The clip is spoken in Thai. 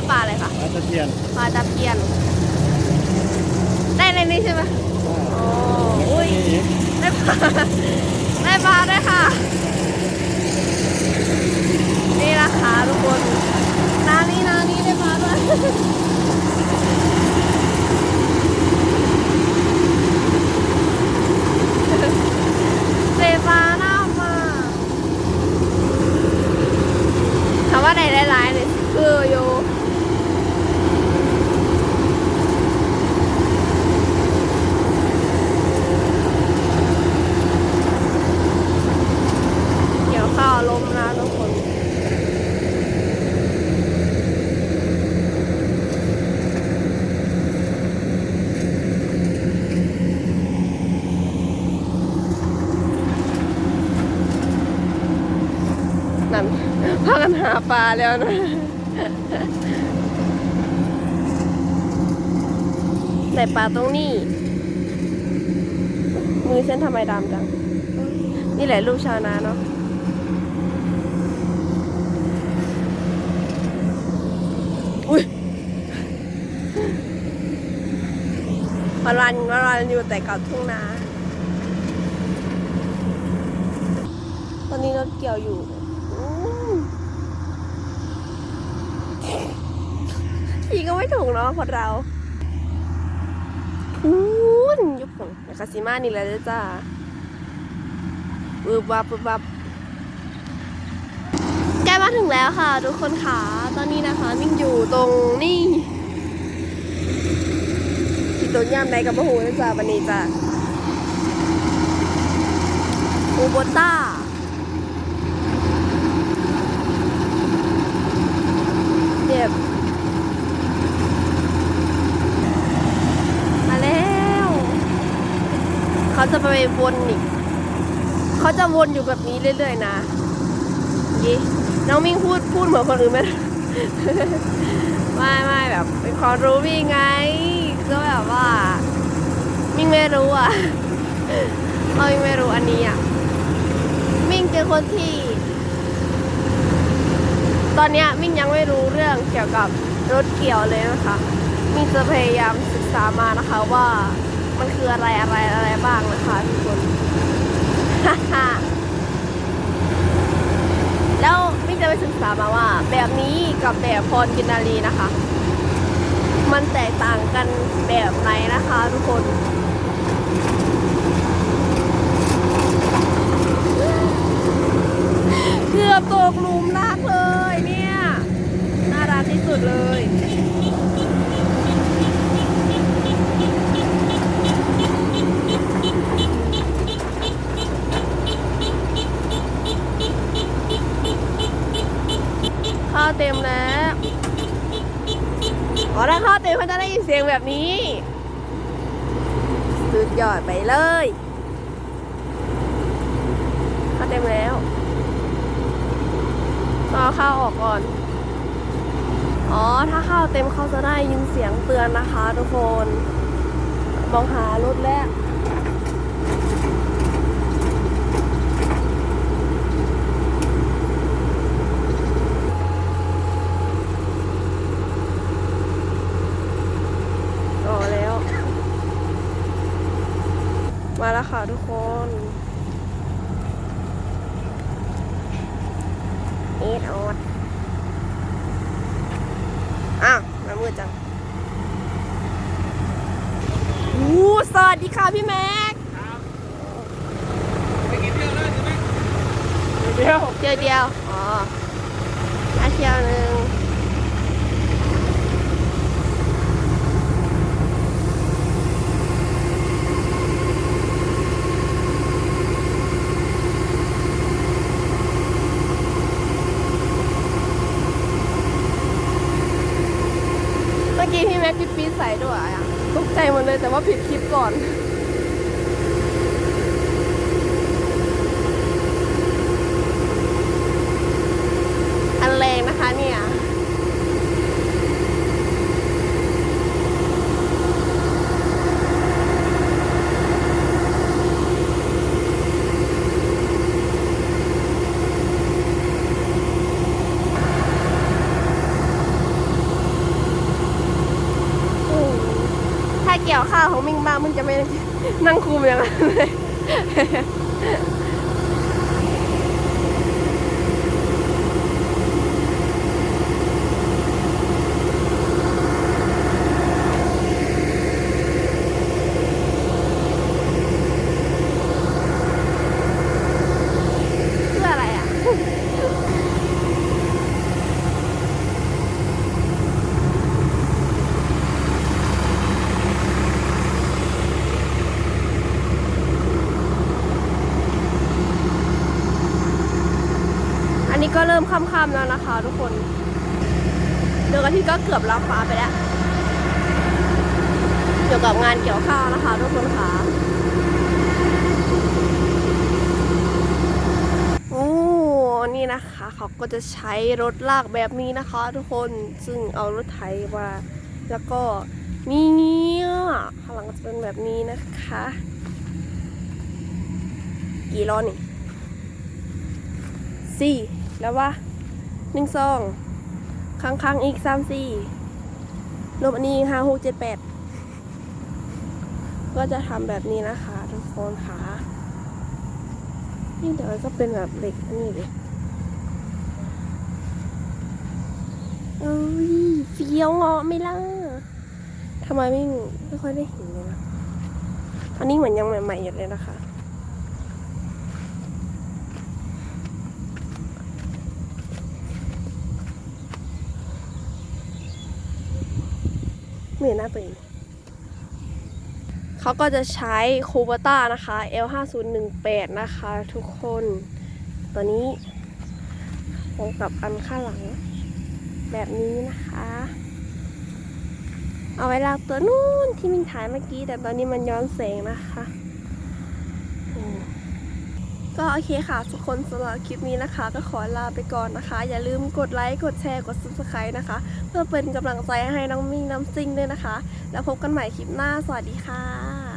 ว่าปลาอะไรคะปลาตะเพียนปลาตะเพียน ได้ในนี้ใช่ไหมโอ้อุ้ยได้ปลาได้ปลาด้วยค่ะ นี่นะคะทุกคนนานี้นานี้ได้ปลาด้วยเซปลาหน้ามาถามว่าไหนได้หลายเลยคืออยู่ เดี๋ยวข้าวลมนะทุกคนันพากันหาปลาแล้วนะแต่ปลาตรงนี้ มือฉันทำไมดำจัง นี่แหละลูกชาวนาเนาะอุ้ยวันวันวันวันอยู่แต่กับทุ่งนา ตอนนี้รถเกี่ยวอยู่อืม พี่ก็ไม่ถูกเนาะคนเราพูนยุบของคาซิมานี่แหละเจ้าบึบวับบึบวับใกล้มาถึงแล้วค่ะ ทุกคนค่ะ ตอนนี้นะคะมิ่งอยู่ตรงนี่ที่ต้นยำในกับมะฮูนะจ๊ะวันนี้จ้ะอูโบต้าเจ็บมาแล้ว เขา จะไปวนอีกเขาจะวนอยู่แบบนี้เรื่อยๆนะยี่น้องมิ่งพูดพูดเหมือนคนอื่นไหมไม่ไม่แบบเป็นความรู้มิ่งไง ก็แบบว่า มิ่งไม่รู้อะเรามิ่งไม่รู้อันนี้อะ มิ่งเป็นคนที่ ตอนเนี้ยมิ่งยังไม่รู้เรื่องเกี่ยวกับรถเกี่ยวเลยนะคะ มิ่งจะพยายามศึกษามานะคะว่า มันคืออะไรอะไรอะไรบ้างนะคะทุกคนแล้วมิ่จะไปศึกษามาว่า แบบนี้กับแบบพรกินนารีนะคะ มันแตกต่างกันแบบไหนนะคะทุกคนเกือบตกหลุมรักเลยเนี่ย น่ารักที่สุดเลย เต็มแล้วอ๋อถ้าข้าวเต็มเขาจะได้ยินเสียงแบบนี้ สุดยอดไปเลยข้าวเต็มแล้วก็เอข้าวออกก่อน อ๋อ ถ้าข้าวเต็มเขาจะได้ยินเสียงเตือนนะคะทุกคน มองหารถแล้ว อ๋อแล้ว มาแล้ว ค่ะทุกคนเอ็ดออดอ้าวมามืดจังอู้สวัสดีค่ะพี่แม็กไปกินเที่ยวได้ใช่ไหมเดียวเดียวเดียว อ๋ออาเที่ยวหนึ่งเมื่อกี้พี่แม็กพี่ปีดใส่ด้วยอะตก ใจหมดเลยแต่ว่าผิดคลิปก่อน อันแรงนะคะเนี่ย ถ้าเกี่ยวข้าวของมิงบ้างมึงจะไม่นั่งคุมอย่างนั้นเลย เพื่ออะไรอะ อันนี้ ก็เริ่มค่ำๆแล้วนะคะ ทุกคนเดือนอาทิตย์ก็เกือบรับฟ้าไปแล้วเกี่ยวกับงานเกี่ยวข้าวนะคะ ทุกคนค่ะโอ้นี่นะคะ เขาก็จะใช้รถลากแบบนี้นะคะ ทุกคนซึ่งเอารถไถมาแล้วก็มีเงี้ยข้างหลังจะเป็นแบบนี้นะคะ กี่ล้อนี่สี่ แล้วว่าหนึ่งสองค้างค้างๆอีกสามสี่รวมอันนี้ห้าหกเจ็ดแปดก็จะทำแบบนี้นะคะ ทุกคนค่ะ นี่เดี๋ยวก็เป็นแบบเหล็กนี่เลยเอ้ยเฟี้ยวเงาะไม่ล่ะทำไมไม่ไม่ค่อยได้เห็นเลยนะอันนี้เหมือนยังใหม่ๆอยู่เลยนะคะ ไม่เห็นหน้าตัวเองเขาก็จะใช้โคบ a ต้านะคะ L5018 นะคะทุกคนตัวนี้พร้อมกับอันข้างหลังแบบนี้นะคะ เอาไว้ลากตัวนู้นที่มินถ่ายเมื่อกี้ แต่ตอนนี้มันย้อนแสงนะคะ ก็โอเคค่ะทุกคนสำหรับคลิปนี้นะคะ ก็ขอลาไปก่อนนะคะ อย่าลืมกดไลค์กดแชร์กด subscribe นะคะ เพื่อเป็นกำลังใจให้น้องมิ่งน้ำซิงด้วยนะคะ แล้วพบกันใหม่คลิปหน้าสวัสดีค่ะ